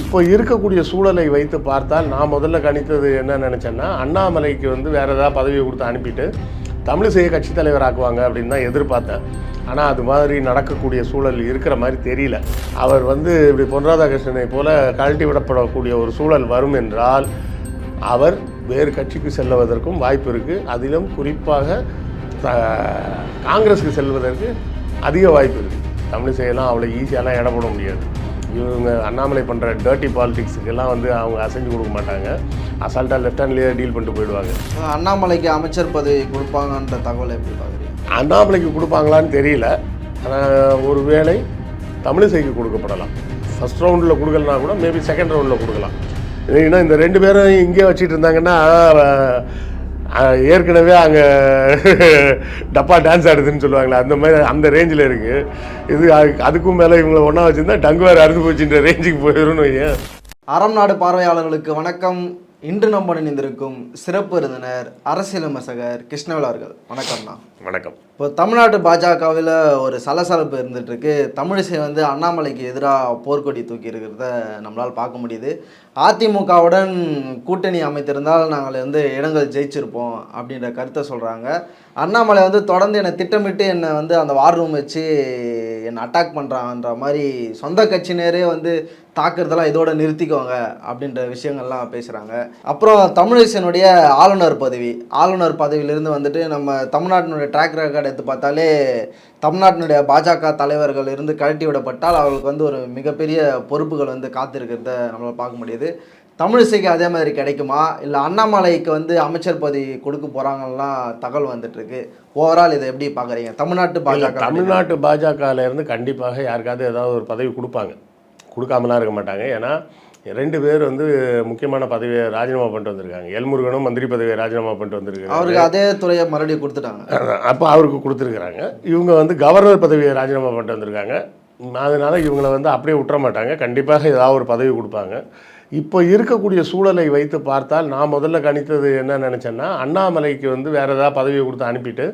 இப்போ இருக்கக்கூடிய சூழலை வைத்து பார்த்தால் நான் முதல்ல கணித்தது என்ன நினச்சேன்னா அண்ணாமலைக்கு வந்து வேற ஏதாவது பதவியை கொடுத்து அனுப்பிட்டு தமிழிசையை கட்சித் தலைவர் ஆக்குவாங்க அப்படின்னு தான் எதிர்பார்த்தேன். ஆனால் அது மாதிரி நடக்கக்கூடிய சூழல் இருக்கிற மாதிரி தெரியல. அவர் வந்து இப்படி பொன் ராதாகிருஷ்ணனை போல கழட்டி விடப்படக்கூடிய ஒரு சூழல் வரும் என்றால் அவர் வேறு கட்சிக்கு செல்லுவதற்கும் வாய்ப்பு இருக்குது அதிலும் குறிப்பாக காங்கிரஸுக்கு செல்வதற்கு அதிக வாய்ப்பு இருக்குது தமிழிசையெல்லாம் அவ்வளோ ஈஸியாலாம் இடப்பட போட முடியாது. இவங்க அண்ணாமலை பண்ணுற டர்ட்டி பாலிடிக்ஸுக்கெல்லாம் வந்து அவங்க அசைஞ்சு கொடுக்க மாட்டாங்க. அசால்ட்டாக லெஃப்ட் ஹேண்ட்லேயே டீல் பண்ணிட்டு போயிடுவாங்க. அண்ணாமலைக்கு அமைச்சர் பதவி கொடுப்பாங்கன்ற தகவலை எப்படி பார்க்குறீங்க? அண்ணாமலைக்கு கொடுப்பாங்களான்னு தெரியல. ஆனால் ஒருவேளை தமிழிசைக்கு கொடுக்கப்படலாம். ஃபர்ஸ்ட் ரவுண்டில் கொடுக்கலனா கூட மேபி செகண்ட் ரவுண்டில் கொடுக்கலாம். ஏன்னா இந்த ரெண்டு பேரும் இங்கே வச்சிட்டு இருந்தாங்கன்னா ஏற்கனவே அங்கே டப்பா டான்ஸ் ஆடுதுன்னு சொல்லுவாங்களே அந்த மாதிரி அந்த ரேஞ்சில் இருக்குது இது அதுக்கு- அதுக்கும் மேலே இவங்களை ஒன்றா வச்சுருந்தா டங்கு வேறு அறுந்து போச்சுன்ற ரேஞ்சுக்கு போயிடும்னு வையேன். அறம் நாடு பார்வையாளர்களுக்கு வணக்கம். இன்று நம்ம இணைந்திருக்கும் சிறப்பு விருந்தினர் அரசியல் விமர்சகர் கிருஷ்ணவேல் அவர்கள். வணக்கம்ண்ணா வணக்கம். இப்போ தமிழ்நாட்டு பாஜகவில் ஒரு சலசலப்பு இருந்துட்டு இருக்கு தமிழிசை வந்து அண்ணாமலைக்கு எதிராக போர்க்கொடி தூக்கி இருக்கிறத நம்மளால் பார்க்க முடியுது. அதிமுகவுடன் கூட்டணி அமைத்திருந்தால் நாங்கள் வந்து இடங்கள் ஜெயிச்சிருப்போம் அப்படின்ற கருத்தை சொல்கிறாங்க அண்ணாமலை வந்து தொடர்ந்து என்னை திட்டமிட்டு என்னை வந்து அந்த வார் ரூம் வச்சு என்னை அட்டாக் பண்ணுறான்ற மாதிரி சொந்த கட்சியினரே வந்து தாக்குறதெல்லாம் இதோட நிறுத்திக்கோங்க அப்படின்ற விஷயங்கள்லாம் பேசுகிறாங்க அப்புறம் தமிழிசனுடைய ஆளுநர் பதவி. ஆளுநர் பதவியிலிருந்து வந்துட்டு நம்ம தமிழ்நாட்டினுடைய ட்ராக் ரெக்கார்டு எடுத்து பார்த்தாலே தமிழ்நாட்டினுடைய பாஜக தலைவர்கள் இருந்து கழட்டி விடப்பட்டால் அவர்களுக்கு வந்து ஒரு மிகப்பெரிய பொறுப்புகள் வந்து காத்திருக்கிறத நம்மளால் பார்க்க முடியுது. தமிழிசைக்கு அதே மாதிரி கிடைக்குமா? இல்லை அண்ணாமலைக்கு வந்து அமைச்சர் பதவி கொடுக்க போகிறாங்கலாம் தகவல் வந்துட்டு இருக்கு ஓவரால் இதை எப்படி பார்க்குறீங்க? தமிழ்நாட்டு பாஜக தமிழ்நாட்டு பாஜகவில் இருந்து கண்டிப்பாக யாருக்காவது ஏதாவது ஒரு பதவி கொடுப்பாங்க. கொடுக்காமலாம் இருக்க மாட்டாங்க. ஏன்னா ரெண்டு பேர் வந்து முக்கியமான பதவியை ராஜினாமா பண்ணிட்டு வந்திருக்காங்க. எல்முருகனும் மந்திரி பதவியை ராஜினாமா பண்ணிட்டு வந்திருக்காங்க அவருக்கு அதே துறையை மறுபடியும் கொடுத்துட்டாங்க. அப்போ அவருக்கு கொடுத்துருக்குறாங்க. இவங்க வந்து கவர்னர் பதவியை ராஜினாமா பண்ணிட்டு வந்திருக்காங்க. அதனால இவங்கள வந்து அப்படியே விட்டுற மாட்டாங்க. கண்டிப்பாக ஏதாவது ஒரு பதவி கொடுப்பாங்க. இப்போ இருக்கக்கூடிய சூழலை வைத்து பார்த்தால் நான் முதல்ல கணித்தது என்ன நினச்சேன்னா அண்ணாமலைக்கு வந்து வேற ஏதாவது பதவியை கொடுத்து அனுப்பிட்டு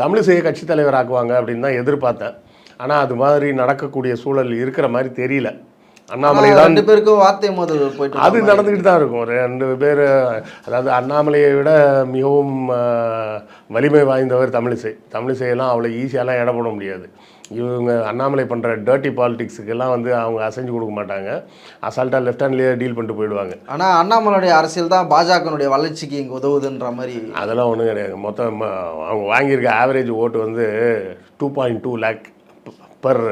தமிழிசையை கட்சித் தலைவர் ஆக்குவாங்க அப்படின்னு தான் எதிர்பார்த்தேன். ஆனால் அது மாதிரி நடக்கக்கூடிய சூழல் இருக்கிற மாதிரி தெரியல. அண்ணாமலை தான் ரெண்டு பேருக்கும் வார்த்தை மோதல் போயிட்டு அது நடந்துக்கிட்டு தான் இருக்கும். ரெண்டு பேர் அதாவது அண்ணாமலையை விட மிகவும் வலிமை வாய்ந்தவர் தமிழிசை. தமிழிசையெல்லாம் அவ்வளோ ஈஸியாலாம் இட போட முடியாது. இவங்க அண்ணாமலை பண்ணுற டர்ட்டி பாலிடிக்ஸுக்கெல்லாம் வந்து அவங்க அசைஞ்சு கொடுக்க மாட்டாங்க. அசால்ட்டாக லெஃப்ட் ஹேண்ட்லேயே டீல் பண்ணிட்டு போயிடுவாங்க. ஆனா அண்ணாமலையுடைய அரசியல் தான் பாஜகனுடைய வளர்ச்சிக்கு இங்க உதவுதுன்ற மாதிரி. அதெல்லாம் ஒன்றும் கிடையாது. மொத்தம் அவங்க வாங்கியிருக்க ஆவரேஜ் ஓட்டு வந்து two point two lakh per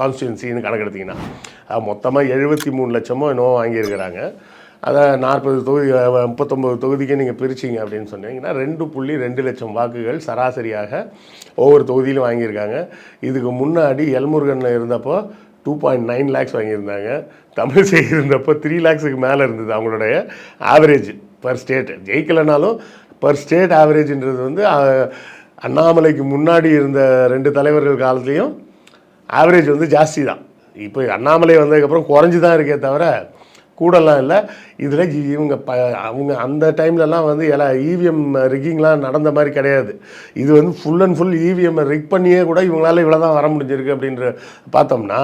கான்ஸ்டியூன்சின்னு கணக்கெடுத்தீங்கன்னா மொத்தமாக எழுபத்தி மூணு லட்சமோ என்னவோ வாங்கியிருக்கிறாங்க. அதை நாற்பது தொகுதி முப்பத்தொம்பது தொகுதிக்கு நீங்கள் பிரிச்சிங்க அப்படின்னு சொன்னீங்கன்னா ரெண்டு புள்ளி ரெண்டு லட்சம் வாக்குகள் சராசரியாக ஒவ்வொரு தொகுதியிலும் வாங்கியிருக்காங்க. இதுக்கு முன்னாடி எல்முருகனில் இருந்தப்போ டூ பாயிண்ட் நைன் லேக்ஸ் வாங்கியிருந்தாங்க. தமிழிசை இருந்தப்போ த்ரீ லேக்ஸுக்கு மேலே இருந்தது அவங்களுடைய ஆவரேஜ் பர் ஸ்டேட் ஜெயிக்கலைனாலும் பர் ஸ்டேட் ஆவரேஜ்ன்றது வந்து அண்ணாமலைக்கு முன்னாடி இருந்த ரெண்டு தலைவர்கள் காலத்துலேயும் ஆவரேஜ் வந்து ஜாஸ்தி தான். இப்போ அண்ணாமலை வந்ததுக்கப்புறம் குறைஞ்சி தான் இருக்கே தவிர கூடலாம் இல்லை. இதில் இவங்க ப அவங்க அந்த டைம்லலாம் வந்து எல்லா இவிஎம் ரிக்கிங்லாம் நடந்த மாதிரி கிடையாது. இது வந்து full and full EVM rig பண்ணியே கூட இவங்களால இவ்வளோ தான் வர முடிஞ்சிருக்கு அப்படின்ற பார்த்தோம்னா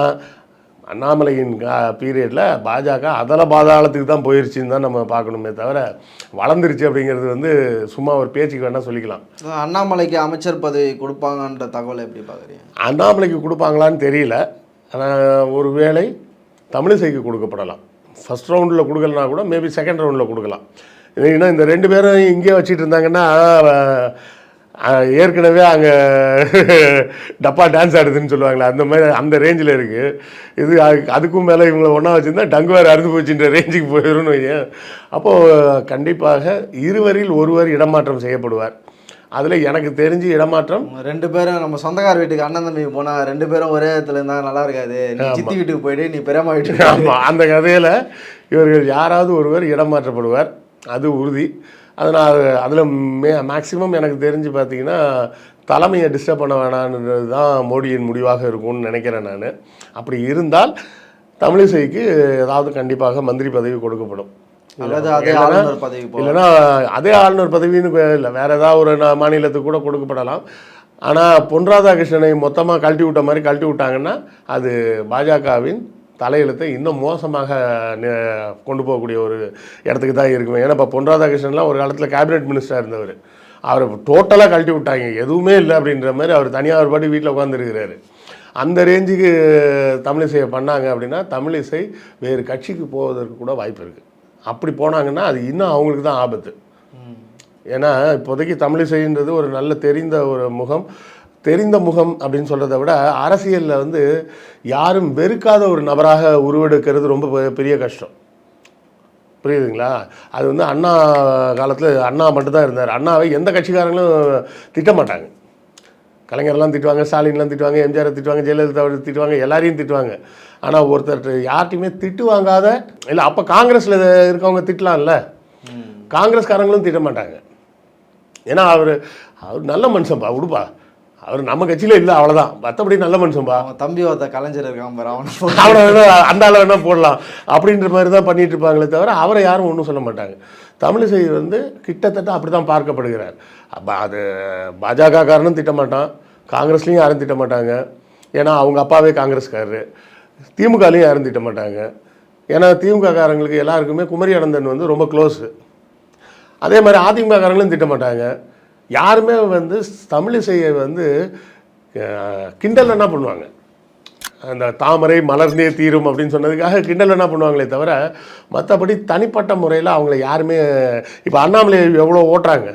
அண்ணாமலையின் பீரியடில் பாஜக அதல பாதாளத்துக்கு தான் போயிருச்சுன்னு தான் நம்ம பார்க்கணுமே தவிர வளர்ந்துருச்சு அப்படிங்கிறது வந்து சும்மா ஒரு பேச்சுக்கு வேணால் சொல்லிக்கலாம். அண்ணாமலைக்கு அமைச்சர் பதவி கொடுப்பாங்கன்ற தகவலை எப்படி பார்க்குறீங்க? அண்ணாமலைக்கு கொடுப்பாங்களான்னு தெரியல. ஆனால் ஒருவேளை தமிழிசைக்கு கொடுக்கப்படலாம். ஃபர்ஸ்ட் ரவுண்டில் கொடுக்கலனா கூட மேபி செகண்ட் ரவுண்டில் கொடுக்கலாம். ஏன்னா இந்த ரெண்டு பேரும் இங்கே வச்சிட்டு இருந்தாங்கன்னா ஏற்கனவே அங்கே டப்பா டான்ஸ் ஆடுதுன்னு சொல்லுவாங்களே அந்த மாதிரி அந்த ரேஞ்சில் இருக்குது இது அதுக்கு- அதுக்கும் மேலே இவங்களை ஒன்றா வச்சுருந்தா டங்கு வேறு அறுந்து போச்சுன்ற ரேஞ்சுக்கு போயிடும்னு வையேன் அப்போது கண்டிப்பாக இருவரில் ஒருவர் இடமாற்றம் செய்யப்படுவார். அதில் எனக்கு தெரிஞ்சு இடமாற்றம். ரெண்டு பேரும் நம்ம சொந்தக்கார வீட்டுக்கு அண்ணன் தம்பி போனா ரெண்டு பேரும் ஒரே இடத்துல இருந்தா நல்லா இருக்காது. நீ சித்தி வீட்டுக்கு போயிடு நீ பெரியம்மா வீட்டுக்கு. ஆமாம் அந்த கதையில் இவர்கள் யாராவது ஒருவர் இடமாற்றப்படுவார். அது உறுதி. அதனால் அதில் மே மேக்சிமம் எனக்கு தெரிஞ்சு பார்த்தீங்கன்னா தலைமையை டிஸ்டர்ப் பண்ண வேணான்றது தான் மோடியின் முடிவாக இருக்கும்னு நினைக்கிறேன் நான். அப்படி இருந்தால் தமிழிசைக்கு ஏதாவது கண்டிப்பாக மந்திரி பதவி கொடுக்கப்படும். அல்லது அதே ஆளுநர் பதவி. இல்லைன்னா அதே ஆளுநர் பதவின்னு இல்லை. வேற ஏதாவது ஒரு மாநிலத்துக்கு கூட கொடுக்கப்படலாம். ஆனால் பொன் ராதாகிருஷ்ணனை மொத்தமாக கழட்டி விட்ட மாதிரி கழட்டி விட்டாங்கன்னா அது பாஜகவின் தலையெழுத்தை இன்னும் மோசமாக நி- கொண்டு போகக்கூடிய ஒரு இடத்துக்கு தான் இருக்குமே. ஏன்னா இப்போ பொன் ராதாகிருஷ்ணன்லாம் ஒரு காலத்தில் கேபினெட் மினிஸ்டராக இருந்தவர். அவரை டோட்டலாக கழட்டி விட்டாங்க. எதுவுமே இல்லை அப்படின்ற மாதிரி அவர் தனியாக ஒரு பாட்டி வீட்டில் உட்காந்துருக்கிறாரு அந்த ரேஞ்சுக்கு தமிழிசையை பண்ணாங்க அப்படின்னா தமிழிசை வேறு கட்சிக்கு போவதற்கு கூட வாய்ப்பு இருக்குது அப்படி போனாங்கன்னா அது இன்னும் அவங்களுக்கு தான் ஆபத்து. ஏன்னா இப்போதைக்கு தமிழிசைன்றது ஒரு நல்ல தெரிந்த ஒரு முகம். தெரிந்த முகம் அப்படின்னு சொல்கிறத விட அரசியலில் வந்து யாரும் வெறுக்காத ஒரு நபராக உருவெடுக்கிறது ரொம்ப பெ- பெரிய கஷ்டம். புரியுதுங்களா? அது வந்து அண்ணா காலத்தில் அண்ணா மட்டும்தான் இருந்தார். அண்ணாவை எந்த கட்சிக்காரங்களும் திட்ட மாட்டாங்க கலைஞர்லாம் திட்டுவாங்க ஸ்டாலின்லாம் திட்டுவாங்க எம்ஜிஆரை திட்டுவாங்க ஜெயலலிதா திட்டுவாங்க எல்லாரையும் திட்டுவாங்க. ஆனால் ஒருத்தர் யார்ட்டையுமே திட்டு வாங்காத இல்லை அப்போ காங்கிரஸில் இருக்கவங்க திட்டலாம்ல. காங்கிரஸ்காரங்களும் திட்ட மாட்டாங்க. ஏன்னா அவர் அவர் நல்ல மனுஷன்பா விடுப்பா அவர் நம்ம கட்சியில் இல்லை அவ்வளோதான் மற்றபடி நல்ல மனுஷன்பா? அவன் தம்பி ஒருத்த கலைஞர் இருக்கான் பாரு அவனை அவனை வேணா அந்த ஆளை வேணா போடலாம். அப்படின்ற மாதிரி தான் பண்ணிட்டு இருப்பாங்களே தவிர அவரை யாரும் ஒன்றும் சொல்ல மாட்டாங்க. தமிழிசை வந்து கிட்டத்தட்ட அப்படி தான் பார்க்கப்படுகிறார். அப்போ அது பாஜக காரனும் திட்ட மாட்டான் காங்கிரஸ்லேயும் யாரும் திட்ட மாட்டாங்க ஏன்னா அவங்க அப்பாவே காங்கிரஸ்காரரு. திமுகலையும் யாரும் திட்ட மாட்டாங்க ஏன்னா திமுக காரங்களுக்கு எல்லாருக்குமே குமரி அனந்தன் வந்து ரொம்ப க்ளோஸு அதே மாதிரி அதிமுக காரங்களும் திட்ட மாட்டாங்க யாருமே வந்து தமிழிசையை வந்து கிண்டல் என்ன பண்ணுவாங்க? அந்த தாமரை மலர்ந்தே தீரும் அப்படின்னு சொன்னதுக்காக கிண்டல் என்ன பண்ணுவாங்களே தவிர மற்றபடி தனிப்பட்ட முறையில் அவங்கள யாருமே இப்போ அண்ணாமலை எவ்வளோ ஓட்டுறாங்க?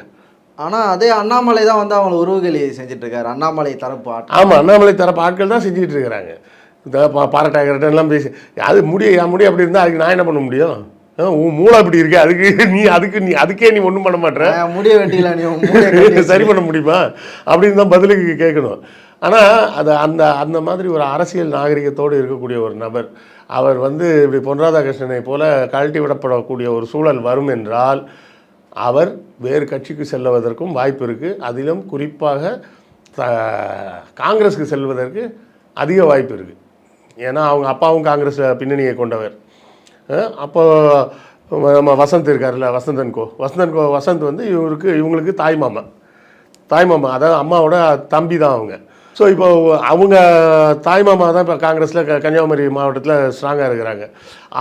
ஆனா அதே அண்ணாமலை தான் வந்து அவங்க உருவகலி செஞ்சுட்டு இருக்காரு அண்ணாமலை தரப்பு ஆட்டம் ஆமாம் அண்ணாமலை தரப்பு ஆட்கள் தான் செஞ்சுட்டு இருக்கிறாங்க இந்த பா- பாராட்டாகிறட்டும் எல்லாம் பேசி அது முடிய என் முடி அப்படி இருந்தால் அதுக்கு நான் என்ன பண்ண முடியும்? உன் மூளை அப்படி இருக்கு அதுக்கு நீ அதுக்கு நீ அதுக்கே நீ ஒன்றும் பண்ண மாட்டேற முடிய வெட்டில நீ சரி பண்ண முடியுமா? அப்படின்னு தான் பதிலுக்கு கேட்கணும். ஆனால் அது அந்த அந்த மாதிரி ஒரு அரசியல் நாகரிகத்தோடு இருக்கக்கூடிய ஒரு நபர் அவர் வந்து இப்படி பொன் ராதாகிருஷ்ணனை போல கழட்டி விடப்படக்கூடிய ஒரு சூழல் வரும் என்றால் அவர் வேறு கட்சிக்கு செல்லுவதற்கும் வாய்ப்பு இருக்குது அதிலும் குறிப்பாக காங்கிரஸுக்கு செல்வதற்கு அதிக வாய்ப்பு இருக்குது ஏன்னா அவங்க அப்பாவும் காங்கிரஸ் பின்னணியை கொண்டவர். அப்போ நம்ம வசந்த் இருக்கார்ல வசந்தன் கோ. வசந்தன் கோ வசந்த் வந்து இவருக்கு இவங்களுக்கு தாய் மாமா. தாய் மாமா அதாவது அம்மாவோட தம்பி தான் அவங்க. ஸோ இப்போ அவங்க தாய் மாமா தான் இப்போ காங்கிரஸில் க கன்னியாகுமரி மாவட்டத்தில் ஸ்ட்ராங்காக இருக்கிறாங்க.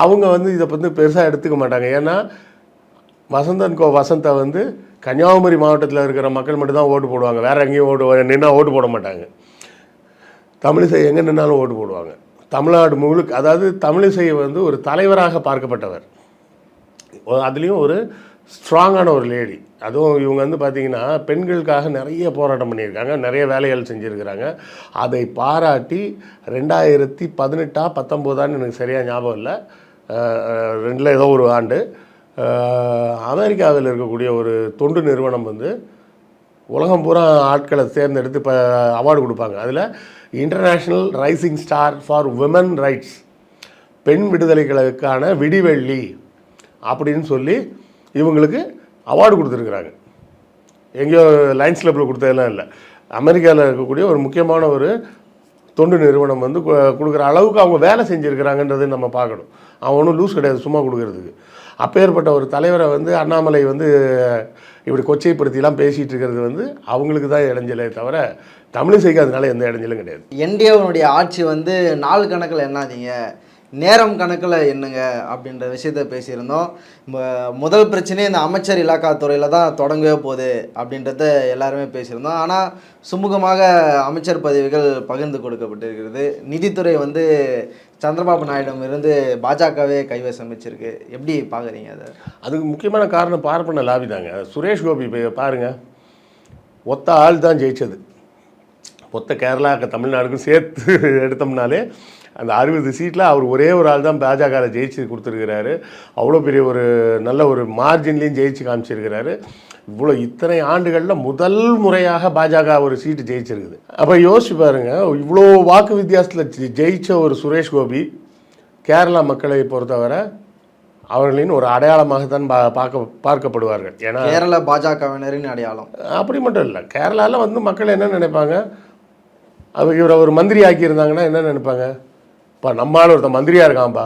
அவங்க வந்து இதை வந்து பெருசாக எடுத்துக்க மாட்டாங்க. ஏன்னா வசந்தன் கோ வசந்தை வந்து கன்னியாகுமரி மாவட்டத்தில் இருக்கிற மக்கள் மட்டும்தான் ஓட்டு போடுவாங்க. வேறு எங்கேயும் ஓட்டு நின்னா ஓட்டு போட மாட்டாங்க. தமிழிசை எங்கே நின்னாலும் ஓட்டு போடுவாங்க. தமிழ்நாடு முழுக்க அதாவது தமிழிசை வந்து ஒரு தலைவராக பார்க்கப்பட்டவர். அதுலேயும் ஒரு ஸ்ட்ராங்கான ஒரு லேடி. அதுவும் இவங்க வந்து பார்த்திங்கன்னா பெண்களுக்காக நிறைய போராட்டம் பண்ணியிருக்காங்க நிறைய வேலைகள் செஞ்சுருக்கிறாங்க. அதை பாராட்டி ரெண்டாயிரத்தி பதினெட்டா பத்தொம்போதான்னு எனக்கு சரியாக ஞாபகம் இல்லை. ரெண்டில் ஏதோ ஒரு ஆண்டு. அமெரிக்காவில் இருக்கக்கூடிய ஒரு தொண்டு நிறுவனம் வந்து உலகம் பூரா ஆட்களை தேர்ந்தெடுத்து இப்போ அவார்டு கொடுப்பாங்க. அதில் international rising star for women rights பெண் விடுதலைகளுக்கான விடிவெள்ளி அப்படின்னு சொல்லி இவங்களுக்கு அவார்டு கொடுத்துருக்குறாங்க. எங்கேயோ லைன்ஸ் கிளப்பில் கொடுத்ததெல்லாம் இல்லை. அமெரிக்காவில் இருக்கக்கூடிய ஒரு முக்கியமான ஒரு தொண்டு நிறுவனம் வந்து கொடுக்குற அளவுக்கு அவங்க வேலை செஞ்சுருக்கிறாங்கன்றது நம்ம பார்க்கணும். அவன் ஒன்றும் லூஸ் கிடையாது சும்மா கொடுக்கறதுக்கு. அப்பேற்பட்ட ஒரு தலைவரை வந்து அண்ணாமலை வந்து இப்படி கொச்சைப்படுத்திலாம் பேசிகிட்டு இருக்கிறது வந்து அவங்களுக்கு தான் இடைஞ்சலே தவிர தமிழிசைக்கு அதனால எந்த இடைஞ்சலும் கிடையாது. என்டிஏவனுடைய ஆட்சி வந்து நாள் கணக்கில் என்னாதீங்க நேரம் கணக்கில் என்னங்க அப்படின்ற விஷயத்த பேசியிருந்தோம். முதல் பிரச்சனையே இந்த அமைச்சர் இலாக்கா துறையில் தான் தொடங்கவே போகுது அப்படின்றத எல்லாருமே பேசியிருந்தோம். ஆனால் சுமூகமாக அமைச்சர் பதவிகள் பகிர்ந்து கொடுக்கப்பட்டிருக்கிறது. நிதித்துறை வந்து சந்திரபாபு நாயுடம் இருந்து பாஜகவே கைவசம் வச்சிருக்கு எப்படி பார்க்குறீங்க அதை? அதுக்கு முக்கியமான காரணம் பார்ப்பன லாபி தாங்க. சுரேஷ் கோபி இப்போ பாருங்க. ஒத்த ஆள் தான் ஜெயிச்சது. மொத்த கேரளா தமிழ்நாடுக்கும் சேர்த்து எடுத்தோம்னாலே அந்த அறுபது சீட்டில் அவர் ஒரே ஒரு ஆள் தான் பாஜகவில் ஜெயிச்சு கொடுத்துருக்கிறாரு. அவ்வளோ பெரிய ஒரு நல்ல ஒரு மார்ஜின்லேயும் ஜெயிச்சு காமிச்சிருக்கிறாரு. இவ்வளோ இத்தனை ஆண்டுகளில் முதல் முறையாக பாஜக ஒரு சீட்டு ஜெயிச்சிருக்குது. அப்போ யோசிச்சு பாருங்க இவ்வளோ வாக்கு வித்தியாசத்தில் ஜெயிச்ச ஒரு சுரேஷ் கோபி கேரளா மக்களை பொறுத்தவரை அவர்களின் ஒரு அடையாளமாகத்தான் பா பார்க்க பார்க்கப்படுவார்கள். ஏன்னா கேரள பாஜகவினரின் அடையாளம். அப்படி மட்டும் இல்லை கேரளாவில் வந்து மக்கள் என்ன நினைப்பாங்க? அவங்க இவரை ஒரு மந்திரி ஆக்கியிருந்தாங்கன்னா என்ன நினைப்பாங்க? இப்போ நம்மளால ஒருத்தன் மந்திரியாக இருக்கான்ப்பா.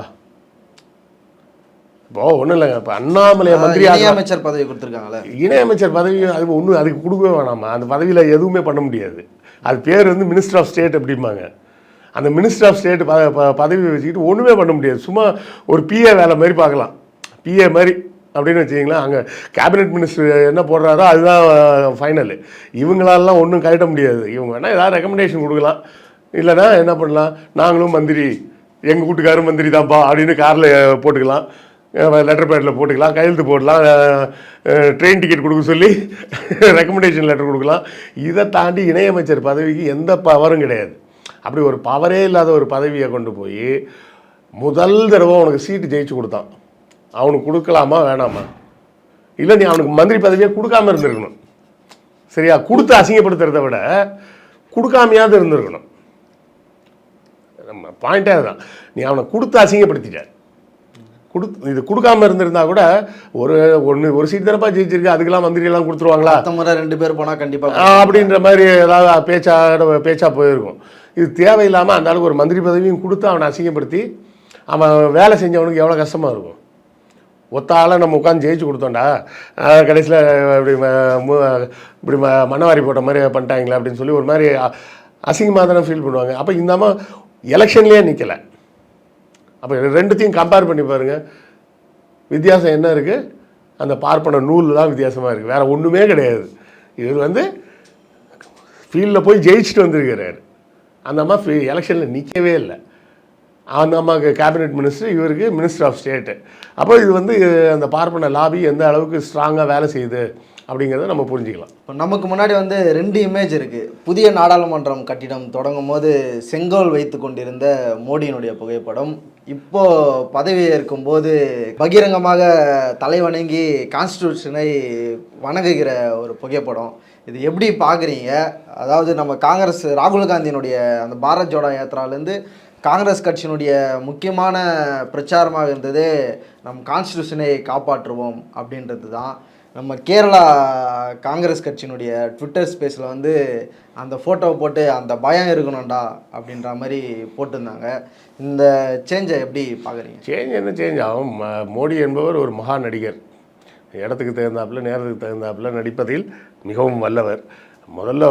இப்போ ஒன்றும் இல்லைங்க. இப்போ அண்ணாமலையை மந்திரி அமைச்சர் பதவி கொடுத்துருக்காங்களே. இணையமைச்சர் பதவி அது ஒன்றும் அதுக்கு கொடுக்கவே வேணாமா? அந்த பதவியில் எதுவுமே பண்ண முடியாது. அது பேர் வந்து மினிஸ்டர் ஆஃப் ஸ்டேட் அப்படிம்பாங்க. அந்த மினிஸ்டர் ஆஃப் ஸ்டேட் ப பதவி வச்சுக்கிட்டு ஒன்றுமே பண்ண முடியாது. சும்மா ஒரு பிஏ வேலை மாதிரி பார்க்கலாம். பிஏ மாதிரி அப்படின்னு வச்சுக்கிங்களேன் அங்கே கேபினெட் மினிஸ்டர் என்ன போடுறாரோ அதுதான் ஃபைனல் இவங்களாலாம் ஒன்றும் கழட்ட முடியாது. இவங்க வேணால் ஏதாவது ரெக்கமெண்டேஷன் கொடுக்கலாம். இல்லைன்னா என்ன பண்ணலாம்? நாங்களும் மந்திரி எங்கள் வீட்டுக்காரும் மந்திரி தான்ப்பா அப்படின்னு காரில் போட்டுக்கலாம். லெட்டர் பேடில் போட்டுக்கலாம். கையெழுத்து போடலாம். ட்ரெயின் டிக்கெட் கொடுக்க சொல்லி ரெக்கமெண்டேஷன் லெட்டர் கொடுக்கலாம். இதை தாண்டி இணையமைச்சர் பதவிக்கு எந்த பவரும் கிடையாது. அப்படி ஒரு பவரே இல்லாத ஒரு பதவியை கொண்டு போய் முதல் தடவை அவனுக்கு சீட்டு ஜெயிச்சு கொடுத்தான். அவனுக்கு கொடுக்கலாமா வேணாமா? இல்லை நீ அவனுக்கு மந்திரி பதவியை கொடுக்காம இருந்திருக்கணும். சரியா? கொடுத்து அசிங்கப்படுத்துறதை விட கொடுக்காமையாவது இருந்திருக்கணும். பாயிண்டே அதுதான் நீ அவனை கொடுத்து அசிங்கப்படுத்திட்ட. கொடுத்து இது கொடுக்காம இருந்திருந்தா கூட ஒரு ஒன்று ஒரு சீட் தானப்பா ஜெயிச்சிருக்கு அதுக்கெல்லாம் மந்திரியெல்லாம் கொடுத்துருவாங்களா? முறை ரெண்டு பேர் போனால் கண்டிப்பாக அப்படின்ற மாதிரி ஏதாவது பேச்சா பேச்சா போயிருக்கும். இது தேவையில்லாமல் அந்த அளவுக்கு ஒரு மந்திரி பதவியும் கொடுத்து அவனை அசிங்கப்படுத்தி அவன் வேலை செஞ்சவனுக்கு எவ்வளோ கஷ்டமாக இருக்கும்? ஒத்த ஆளை நம்ம உட்காந்து ஜெயிச்சு கொடுத்தோம்டா. கடைசியில் இப்படி இப்படி ம- மண்ணவாரி போட்ட மாதிரி பண்ணிட்டாங்களே அப்படின்னு சொல்லி ஒரு மாதிரி அசிங்கமாக தானே ஃபீல் பண்ணுவாங்க. அப்போ இந்த எலெக்ஷன்லேயே நிற்கலை அப்போ ரெண்டுத்தையும் கம்பேர் பண்ணி பாருங்கள் வித்தியாசம் என்ன இருக்குது அந்த பார்ப்பன நூல் தான் வித்தியாசமாக இருக்குது வேறு ஒன்றுமே கிடையாது. இவர் வந்து ஃபீல்டில் போய் ஜெயிச்சுட்டு வந்திருக்கிறார். அந்த அம்மா எலெக்ஷனில் நிற்கவே இல்லை. அந்த அம்மாவுக்கு கேபினெட் மினிஸ்டர் இவருக்கு மினிஸ்டர் ஆஃப் ஸ்டேட்டு அப்போ இது வந்து அந்த பார்ப்பன லாபி எந்த அளவுக்கு ஸ்ட்ராங்காக வேலை செய்யுது? அப்படிங்கிறத நம்ம புரிஞ்சுக்கலாம். இப்போ நமக்கு முன்னாடி வந்து ரெண்டு இமேஜ் இருக்குது புதிய நாடாளுமன்றம் கட்டிடம் தொடங்கும் போது செங்கோல் வைத்து கொண்டிருந்த மோடியினுடைய புகைப்படம். இப்போ பதவி ஏற்கும்போது பகிரங்கமாக தலை வணங்கி கான்ஸ்டியூஷனை வணங்குகிற ஒரு புகைப்படம். இது எப்படி பார்க்குறீங்க? அதாவது நம்ம காங்கிரஸ் ராகுல் காந்தியினுடைய அந்த பாரத் ஜோடா யாத்திராலேருந்து காங்கிரஸ் கட்சியினுடைய முக்கியமான பிரச்சாரமாக இருந்தது நம் கான்ஸ்டியூஷனை காப்பாற்றுவோம் அப்படின்றது தான் நம்ம கேரளா காங்கிரஸ் கட்சியினுடைய ட்விட்டர் ஸ்பேஸில் வந்து அந்த ஃபோட்டோவை போட்டு அந்த பயம் இருக்கணும்டா அப்படின்ற மாதிரி போட்டிருந்தாங்க. இந்த சேஞ்சை எப்படி பார்க்குறீங்க? சேஞ்ச் என்ன சேஞ்ச் ஆகும் மோடி என்பவர் ஒரு மகா நடிகர் இடத்துக்கு தகுந்தாப்புல நேரத்துக்கு தகுந்தாப்புல நடிப்பதில் மிகவும் வல்லவர். முதல்ல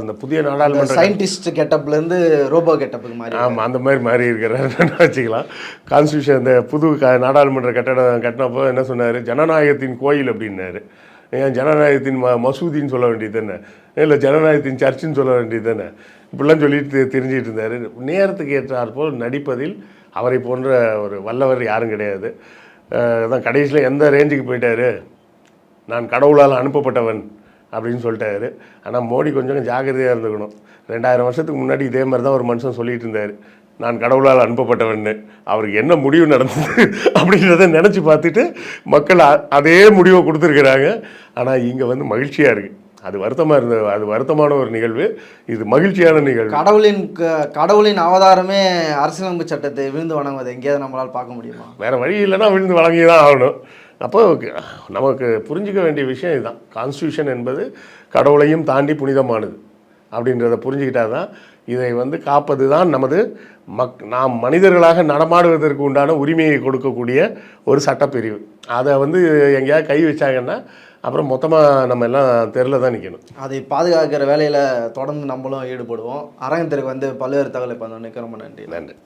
இந்த புதிய நாடாளுமன்ற சயின்டிஸ்ட் கெட்டப்லேருந்து ரோபோ கெட்டப்புக்கு மாதிரி ஆமாம் அந்த மாதிரி மாறி இருக்கிறாருன்னு வச்சுக்கலாம். கான்ஸ்டியூஷன் இந்த புது க நாடாளுமன்ற கட்டடம் கட்டினப்போ என்ன சொன்னார்? ஜனநாயகத்தின் கோயில் அப்படின்னாரு. ஏன் ஜனநாயகத்தின் ம மசூதின்னு சொல்ல வேண்டியது தானே? இல்லை ஜனநாயகத்தின் சர்ச்சுன்னு சொல்ல வேண்டியது தானே? இப்படிலாம் சொல்லிட்டு தெரிஞ்சிட்டு இருந்தார். நேரத்துக்கு ஏற்றாற்போல் நடிப்பதில் அவரை போன்ற ஒரு வல்லவர் யாரும் கிடையாது. அதான் கடைசியில் எந்த ரேஞ்சுக்கு போயிட்டாரு? நான் கடவுளால் அனுப்பப்பட்டவன். அப்படின்னு சொல்லிட்டாரு. ஆனால் மோடி கொஞ்சம் ஜாக்கிரதையாக இருந்துக்கணும். ரெண்டாயிரம் வருஷத்துக்கு முன்னாடி இதே மாதிரி தான் ஒரு மனுஷன் சொல்லிட்டு இருந்தார். நான் கடவுளால் அனுப்பப்பட்டவன்னு. அவருக்கு என்ன முடிவு நடந்தது அப்படின்றத நினச்சி பார்த்துட்டு மக்கள் அதே முடிவை கொடுத்துருக்குறாங்க. ஆனால் இங்கே வந்து மகிழ்ச்சியாக இருக்குது அது வருத்தமாக இருந்தது அது வருத்தமான ஒரு நிகழ்வு. இது மகிழ்ச்சியான நிகழ்வு. கடவுளின் கடவுளின் அவதாரமே அரசியலமைப்பு சட்டத்தை விழுந்து வணங்குவதை எங்கேயாவது நம்மளால் பார்க்க முடியுமா? வேறு வழி இல்லைன்னா விழுந்து வழங்கி தான் ஆகணும். அப்போ நமக்கு புரிஞ்சிக்க வேண்டிய விஷயம் இதுதான். கான்ஸ்டியூஷன் என்பது கடவுளையும் தாண்டி புனிதமானது. அப்படின்றத புரிஞ்சுக்கிட்டா தான் இதை வந்து காப்பது தான் நமது மக் நாம் மனிதர்களாக நடமாடுவதற்கு உண்டான உரிமையை கொடுக்கக்கூடிய ஒரு சட்டப்பிரிவு. அதை வந்து எங்கேயாவது கை வச்சாங்கன்னா அப்புறம் மொத்தமாக நம்ம எல்லாம் தெருல தான் நிற்கணும் அதை பாதுகாக்கிற வேலையில் தொடர்ந்து நம்மளும் ஈடுபடுவோம். அரங்கத்திற்கு வந்து பல்வேறு தகவலை பண்ண ரொம்ப நன்றி. நன்றி.